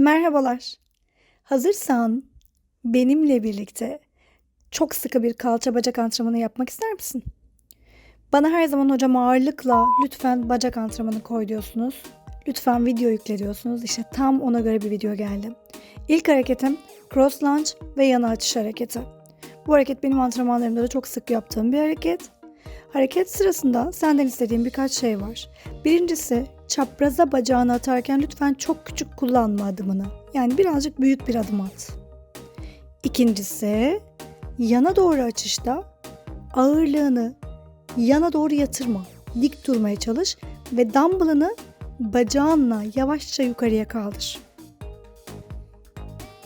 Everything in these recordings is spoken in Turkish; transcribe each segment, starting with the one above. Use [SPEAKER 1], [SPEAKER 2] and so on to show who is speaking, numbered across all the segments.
[SPEAKER 1] Merhabalar. Hazırsan benimle birlikte çok sıkı bir kalça bacak antrenmanı yapmak ister misin? Bana her zaman hocam ağırlıkla lütfen bacak antrenmanı koy diyorsunuz. Lütfen video yükle diyorsunuz. İşte tam ona göre bir video geldi. İlk hareketim cross lunge ve yana açış hareketi. Bu hareket benim antrenmanlarımda da çok sık yaptığım bir hareket. Hareket sırasında senden istediğim birkaç şey var. Birincisi çapraza bacağını atarken lütfen çok küçük kullanma adımını. Yani birazcık büyük bir adım at. İkincisi yana doğru açışta ağırlığını yana doğru yatırma. Dik durmaya çalış ve dumbbellını bacağınla yavaşça yukarıya kaldır.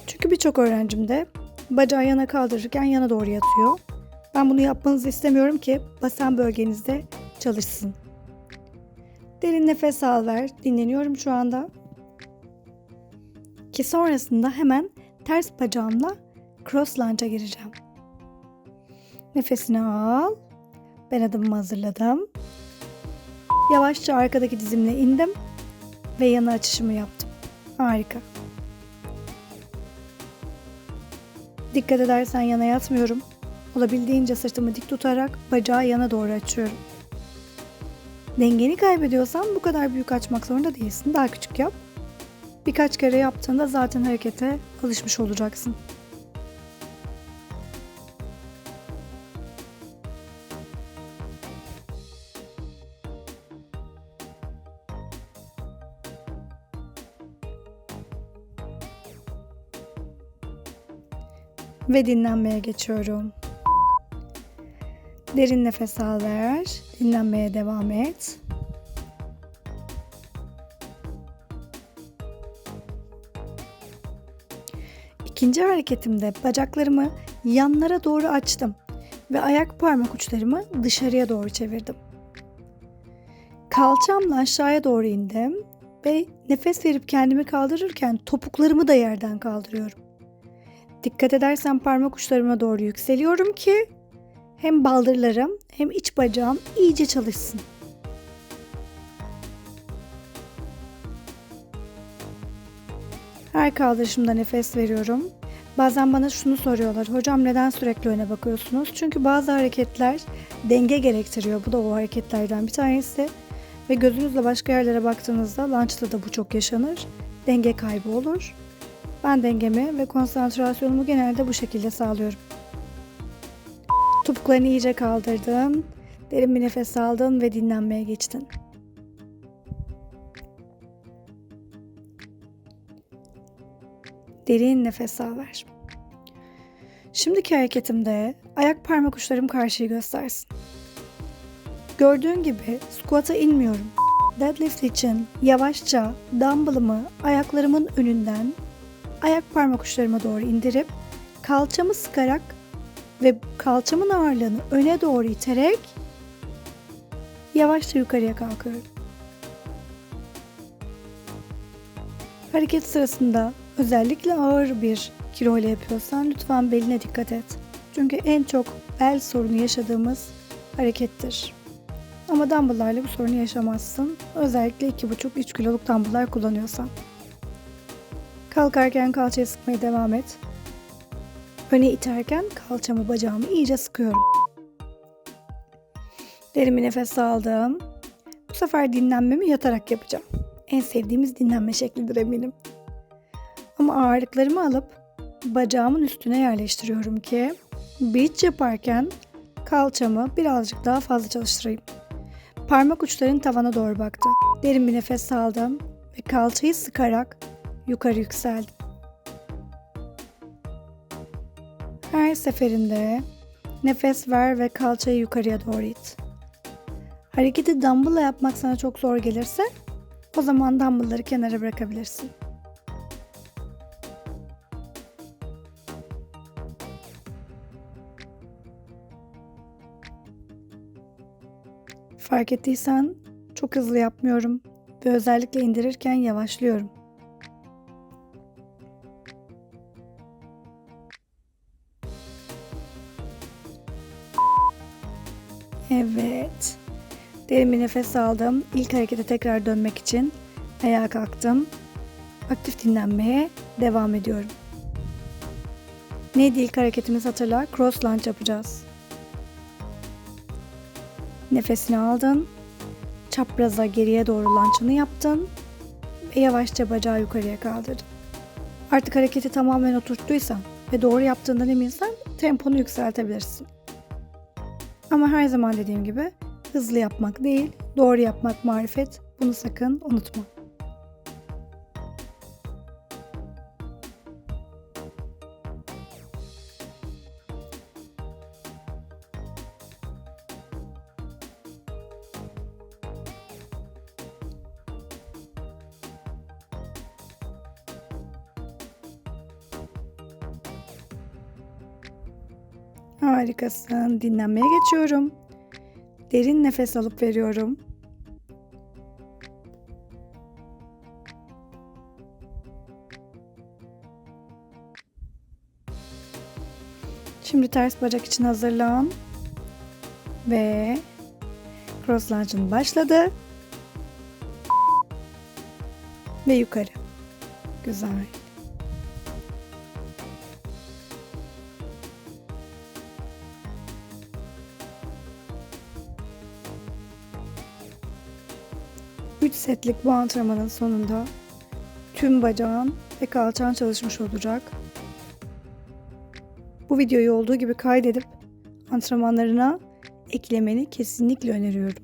[SPEAKER 1] Çünkü birçok öğrencim de bacağı yana kaldırırken yana doğru yatıyor. Ben bunu yapmanızı istemiyorum ki basen bölgenizde çalışsın. Derin nefes al ver. Dinleniyorum şu anda. Ki sonrasında hemen ters bacağımla cross lunge'a gireceğim. Nefesini al. Ben adımımı hazırladım. Yavaşça arkadaki dizimle indim ve yana açışımı yaptım. Harika. Dikkat edersen yana yatmıyorum. Olabildiğince sırtımı dik tutarak bacağı yana doğru açıyorum. Dengeni kaybediyorsan bu kadar büyük açmak zorunda değilsin. Daha küçük yap. Birkaç kere yaptığında zaten harekete alışmış olacaksın. Ve dinlenmeye geçiyorum. Derin nefes al ver. Dinlenmeye devam et. İkinci hareketimde bacaklarımı yanlara doğru açtım ve ayak parmak uçlarımı dışarıya doğru çevirdim. Kalçamla aşağıya doğru indim ve nefes verip kendimi kaldırırken topuklarımı da yerden kaldırıyorum. Dikkat edersen parmak uçlarıma doğru yükseliyorum ki hem baldırlarım hem iç bacağım iyice çalışsın. Her kaldırışımda nefes veriyorum. Bazen bana şunu soruyorlar. Hocam neden sürekli öne bakıyorsunuz? Çünkü bazı hareketler denge gerektiriyor. Bu da o hareketlerden bir tanesi. Ve gözünüzle başka yerlere baktığınızda lunch'ta da bu çok yaşanır. Denge kaybı olur. Ben dengemi ve konsantrasyonumu genelde bu şekilde sağlıyorum. Topuklarını iyice kaldırdın. Derin bir nefes aldın ve dinlenmeye geçtin. Derin nefes al ver. Şimdiki hareketimde ayak parmak uçlarım karşıyı göstersin. Gördüğün gibi squat'a inmiyorum. Deadlift için yavaşça dumbbellımı ayaklarımın önünden ayak parmak uçlarıma doğru indirip kalçamı sıkarak ve kalçamın ağırlığını öne doğru iterek yavaşça yukarıya kalkıyorum. Hareket sırasında özellikle ağır bir kilo ile yapıyorsan lütfen beline dikkat et. Çünkü en çok bel sorunu yaşadığımız harekettir. Ama dumbbell'larla bu sorunu yaşamazsın. Özellikle 2,5-3 kiloluk dumbbell'lar kullanıyorsan. Kalkarken kalçayı sıkmaya devam et. Öne iterken kalçamı bacağımı iyice sıkıyorum. Derin bir nefes aldım. Bu sefer dinlenmemi yatarak yapacağım. En sevdiğimiz dinlenme şeklidir eminim. Ama ağırlıklarımı alıp bacağımın üstüne yerleştiriyorum ki bridge yaparken kalçamı birazcık daha fazla çalıştırayım. Parmak uçların tavana doğru baktı. Derin bir nefes aldım ve kalçayı sıkarak yukarı yükseldim. Her seferinde nefes ver ve kalçayı yukarıya doğru it. Hareketi dumbbell'la yapmak sana çok zor gelirse o zaman dumbbell'ları kenara bırakabilirsin. Fark ettiysen çok hızlı yapmıyorum ve özellikle indirirken yavaşlıyorum. Evet. Derin bir nefes aldım. İlk harekete tekrar dönmek için ayağa kalktım. aktif dinlenmeye devam ediyorum. Neydi ilk hareketimiz hatırla? Cross lunge yapacağız. Nefesini aldın. Çapraza geriye doğru lunge'ını yaptın. Ve yavaşça bacağı yukarıya kaldırdın. Artık hareketi tamamen oturttuysan ve doğru yaptığından eminsen temponu yükseltebilirsin. Ama her zaman dediğim gibi hızlı yapmak değil, doğru yapmak marifet. Bunu sakın unutma. Harikasın. Dinlenmeye geçiyorum. Derin nefes alıp veriyorum. Şimdi ters bacak için hazırlan. Ve cross lunge'ın başladı. Ve yukarı. Güzel. Setlik bu antrenmanın sonunda tüm bacağın ve kalçan çalışmış olacak. Bu videoyu olduğu gibi kaydedip antrenmanlarına eklemeni kesinlikle öneriyorum.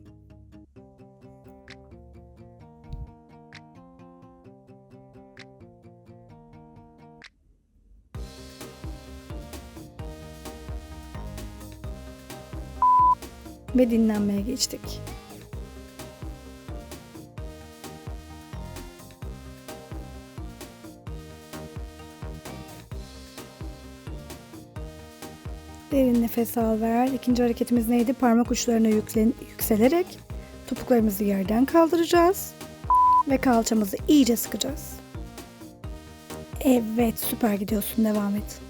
[SPEAKER 1] Ve dinlenmeye geçtik. Derin nefes al ver. İkinci hareketimiz neydi? Parmak uçlarına yüklen, yükselerek topuklarımızı yerden kaldıracağız. Ve kalçamızı iyice sıkacağız. Evet süper gidiyorsun devam et.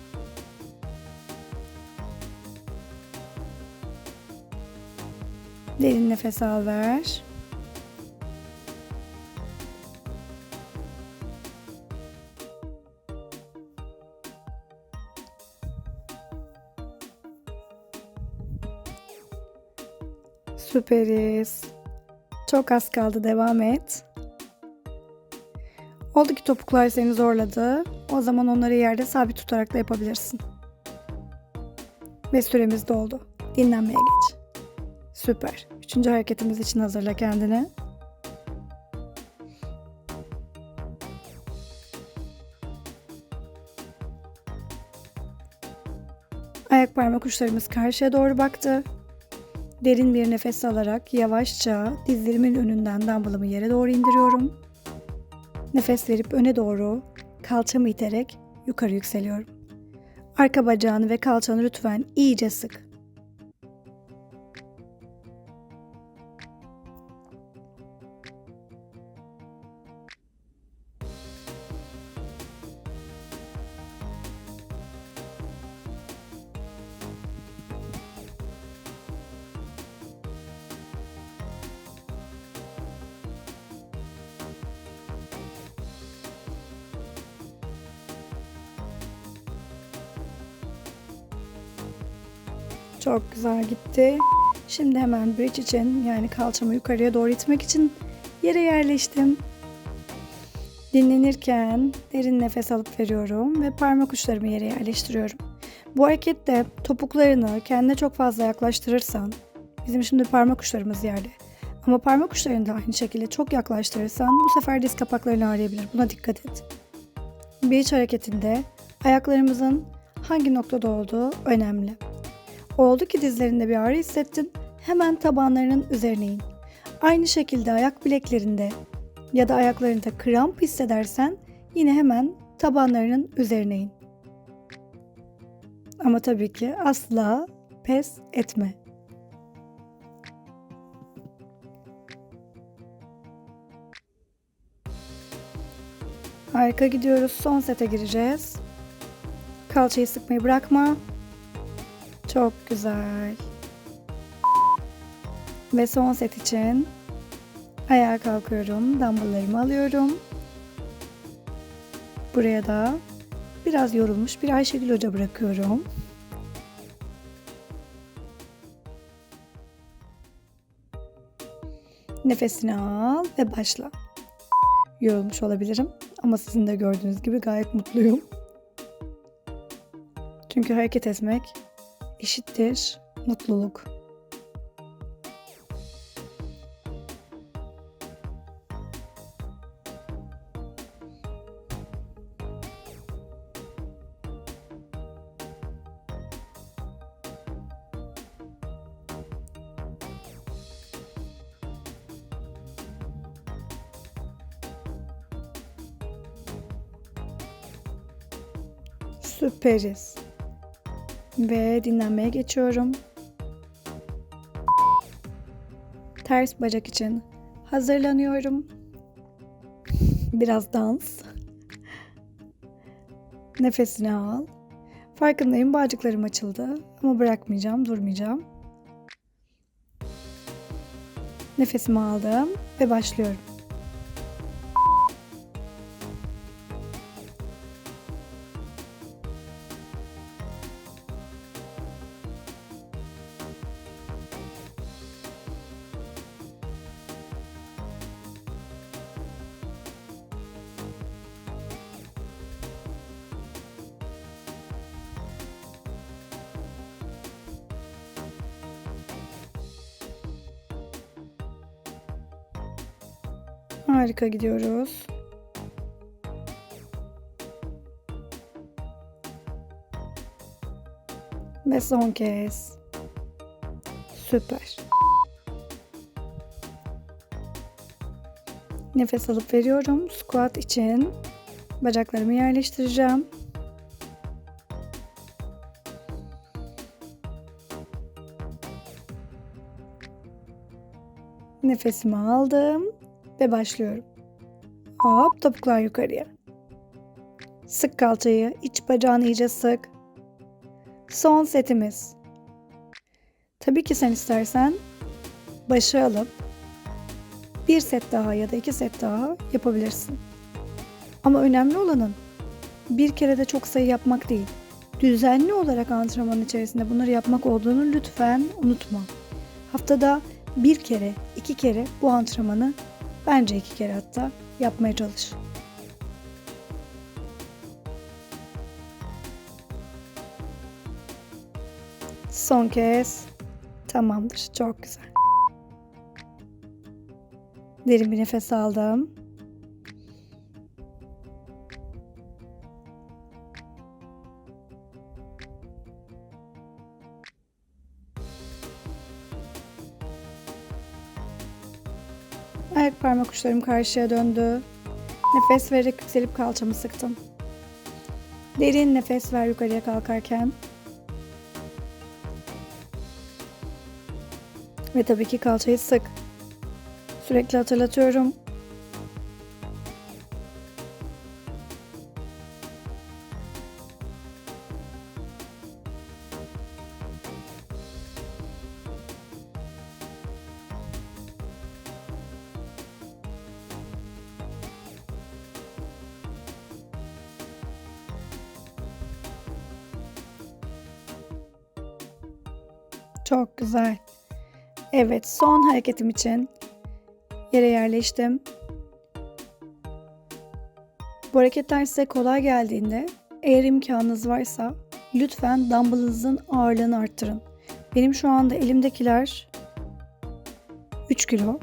[SPEAKER 1] Derin nefes al ver. Süperiz. Çok az kaldı devam et. Oldu ki topuklar seni zorladı. O zaman onları yerde sabit tutarak da yapabilirsin. Ve süremiz doldu. Dinlenmeye geç. Süper. Üçüncü hareketimiz için hazırla kendini. Ayak parmak uçlarımız karşıya doğru baktı. Derin bir nefes alarak yavaşça dizlerimin önünden dumbbellımı yere doğru indiriyorum. Nefes verip öne doğru kalçamı iterek yukarı yükseliyorum. Arka bacağını ve kalçanı lütfen iyice sık. Çok güzel gitti. Şimdi hemen bridge için yani kalçamı yukarıya doğru itmek için yere yerleştim. Dinlenirken derin nefes alıp veriyorum ve parmak uçlarımı yere yerleştiriyorum. Bu harekette topuklarını kendine çok fazla yaklaştırırsan, bizim şimdi parmak uçlarımız yerde. Ama parmak uçlarını da aynı şekilde çok yaklaştırırsan bu sefer diz kapaklarını ağrıyabilir. Buna dikkat et. Bridge hareketinde ayaklarımızın hangi noktada olduğu önemli. Oldu ki dizlerinde bir ağrı hissettin, hemen tabanlarının üzerine in. Aynı şekilde ayak bileklerinde ya da ayaklarında kramp hissedersen yine hemen tabanlarının üzerine in. Ama tabii ki asla pes etme. Harika gidiyoruz. Son sete gireceğiz. Kalçayı sıkmayı bırakma. Çok güzel. Ve son set için ayağa kalkıyorum. Dumbbelllarımı alıyorum. Buraya da biraz yorulmuş bir Ayşegül Hoca bırakıyorum. Nefesini al ve başla. Yorulmuş olabilirim ama sizin de gördüğünüz gibi gayet mutluyum. Çünkü hareket etmek eşittir mutluluk. Süperiz. Ve dinlenmeye geçiyorum. Ters bacak için hazırlanıyorum. Biraz dans. Nefesini al. Farkındayım bağcıklarım açıldı ama bırakmayacağım, durmayacağım. Nefesimi aldım ve başlıyorum. Harika gidiyoruz. Ve son kez. Süper. Nefes alıp veriyorum. Squat için bacaklarımı yerleştireceğim. Nefesimi aldım ve başlıyorum. Hop topuklar yukarıya. Sık kalçayı, iç bacağını iyice sık. Son setimiz. Tabii ki sen istersen başı alıp bir set daha ya da iki set daha yapabilirsin. Ama önemli olanın bir kere de çok sayı yapmak değil. Düzenli olarak antrenmanın içerisinde bunları yapmak olduğunu lütfen unutma. Haftada bir kere, iki kere bu antrenmanı bence iki kere hatta yapmaya çalış. Son kez. Tamamdır. Çok güzel. Derin bir nefes aldım. Parmak uçlarım karşıya döndü. Nefes vererek yükselip kalçamı sıktım. Derin nefes ver yukarıya kalkarken. Ve tabii ki kalçayı sık. Sürekli hatırlatıyorum. Çok güzel. Evet, son hareketim için yere yerleştim. Bu hareketler size kolay geldiğinde eğer imkanınız varsa lütfen dumbbellınızın ağırlığını arttırın. Benim şu anda elimdekiler 3 kilo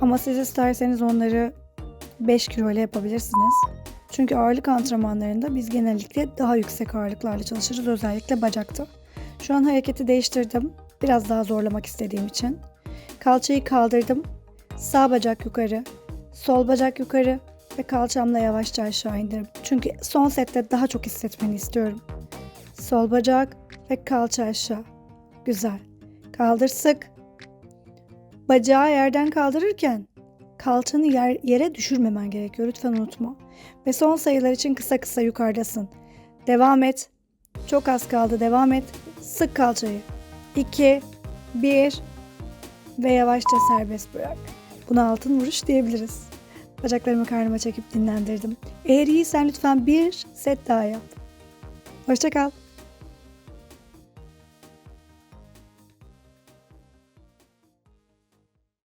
[SPEAKER 1] ama siz isterseniz onları 5 kilo ile yapabilirsiniz. Çünkü ağırlık antrenmanlarında biz genellikle daha yüksek ağırlıklarla çalışırız özellikle bacakta. Şu an hareketi değiştirdim. Biraz daha zorlamak istediğim için. Kalçayı kaldırdım. Sağ bacak yukarı, sol bacak yukarı ve kalçamla yavaşça aşağı indirdim. Çünkü son sette daha çok hissetmeni istiyorum. Sol bacak ve kalça aşağı. Güzel. Kaldır sık. Bacağı yerden kaldırırken kalçanı yer, yere düşürmemen gerekiyor. Lütfen unutma. Ve son sayılar için kısa kısa yukarıdasın. Devam et. Çok az kaldı. Devam et. Sık kalçayı. 2, 1 ve yavaşça serbest bırak. Buna altın vuruş diyebiliriz. bacaklarımı karnıma çekip dinlendirdim. Eğer iyiysen lütfen bir set daha yap. Hoşça kal.